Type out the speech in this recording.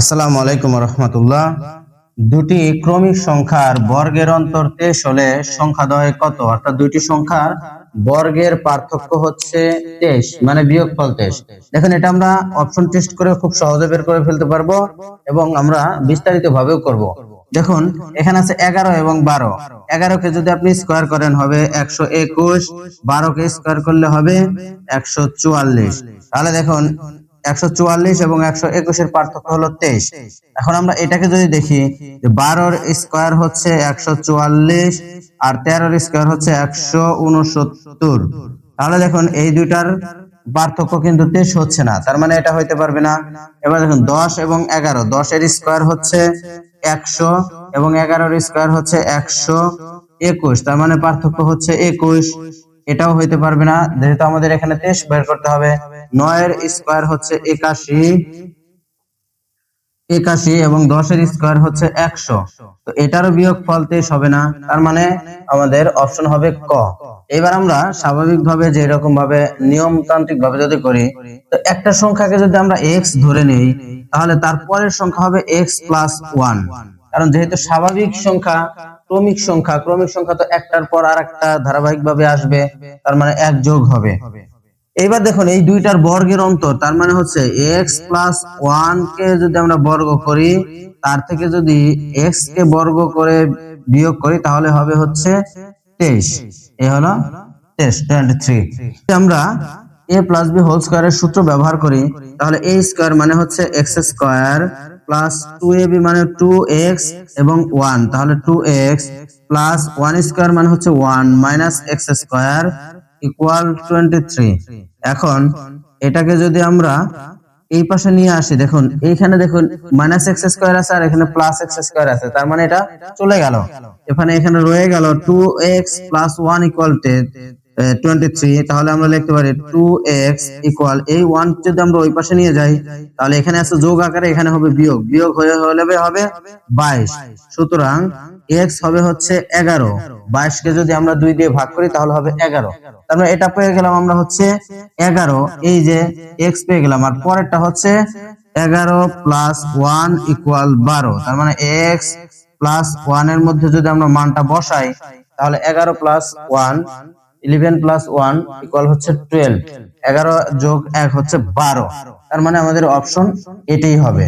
আসসালামু আলাইকুম রহমতুল্লাহ। দুটি ক্রমিক সংখ্যার বর্গের অন্তর তেইশ হলে সংখ্যাদ্বয় কত? অর্থাৎ দুটি সংখ্যার বর্গের পার্থক্য হচ্ছে তেইশ মানে বিয়োগফল তেইশ। দেখেন, এটা আমরা অপশন টেস্ট করে খুব সহজে বের করে ফেলতে পারব এবং আমরা বিস্তারিত ভাবেও করব। দেখুন, এখানে আছে এগারো এবং বারো। এগারো কে যদি আপনি স্কোয়ার করেন হবে একশো একুশ বারো কে স্কোয়ার করলে হবে একশো চুয়াল্লিশ। তাহলে দেখুন একশো চুয়াল্লিশ এবং একশো একুশের পার্থক্য হলো তেইশ। এখন আমরা এটাকে যদি দেখি, যে বারোর স্কোয়ার হচ্ছে একশো চুয়াল্লিশ আর তেরোর স্কোয়ার হচ্ছে একশো উনসত্তর। তাহলে দেখুন, এই দুইটার পার্থক্য কিন্তু তেইশ হচ্ছে না, তার মানে এটা হইতে পারবে না। এবার দেখুন, দশ এবং এগারো, দশের স্কোয়ার হচ্ছে একশো এবং এগারোর স্কোয়ার হচ্ছে একশো একুশ, তার মানে পার্থক্য হচ্ছে একুশ। এটাও হইতে পারবে না, যেহেতু আমাদের এখানে তেইশ বের করতে হবে। নয়ের স্কোয়ার হচ্ছে একাশি একাশি এবং দশের স্কোয়ার হচ্ছে একশো। তো এটারও বিয়োগ ফল তেইশ হবে না, তার মানে আমাদের অপশন হবে ক। এবার আমরা স্বাভাবিকভাবে যে রকম ভাবে নিয়মতান্ত্রিক ভাবে যদি করি, তো একটা সংখ্যাকে যদি আমরা এক্স ধরে নেই, তাহলে তার পরের সংখ্যা হবে এক্স প্লাস ওয়ান কারণ যেহেতু স্বাভাবিক সংখ্যা, ক্রমিক সংখ্যা ক্রমিক সংখ্যা তো একটার পর আর একটা ধারাবাহিক ভাবে আসবে, তার মানে এক যোগ হবে। এইবার দেখুন, এই দুইটার বর্গের অন্তর, তার মানে হচ্ছে এক্স প্লাস ওয়ান কে যদি আমরা বর্গ করি, তার থেকে যদি এক্স কে বর্গ করে বিয়োগ করি, তাহলে হবে হচ্ছে তেইশ। এ হলো থ্রি আমরা এ প্লাস বি হোল স্কোয়ারের সূত্র ব্যবহার করি, তাহলে এ স্কোয়ার মানে হচ্ছে x square plus two a b মানে টু এক্স এবং ওয়ান তাহলে two x plus one square মানে হচ্ছে one minus x square equal twenty three এখন এটাকে যদি আমরা এই পাশে নিয়ে আসি, দেখুন, এইখানে দেখুন মাইনাস এক্স স্কোয়ার আছে আর এখানে প্লাস এক্স স্কোয়ার আছে। তার মানে এটা চলে গেল। এখানে এখানে রয়ে গেল two x plus one equal twenty three তাহলে আমরা লিখতে পারি টু এক্স ইকুয়াল এই ওয়ান যদি আমরা ওই পাশে নিয়ে যাই, তাহলে এখানে আছে যোগ আকারে এখানে হবে বিয়োগ। বিয়োগ হয়ে হলে হবে বাইশ। সুতরাং এক্স হবে হচ্ছে এগারো। বাইশকে যদি আমরা দুই দিয়ে ভাগ করি, তাহলে হবে এগারো। তার মানে এটা পেয়ে গেলাম আমরা হচ্ছে এগারো। এই যে এক্স পেয়ে গেলাম, আর পরেরটা হচ্ছে এগারো প্লাস ওয়ান ইকুয়াল বারো। তার মানে এক্স প্লাস ওয়ানের মধ্যে যদি আমরা মানটা বসাই, তাহলে এগারো plus one eleven plus one equal হচ্ছে টুয়েলভ এগারো যোগ এক হচ্ছে বারো। তার মানে আমাদের অপশন এটাই হবে।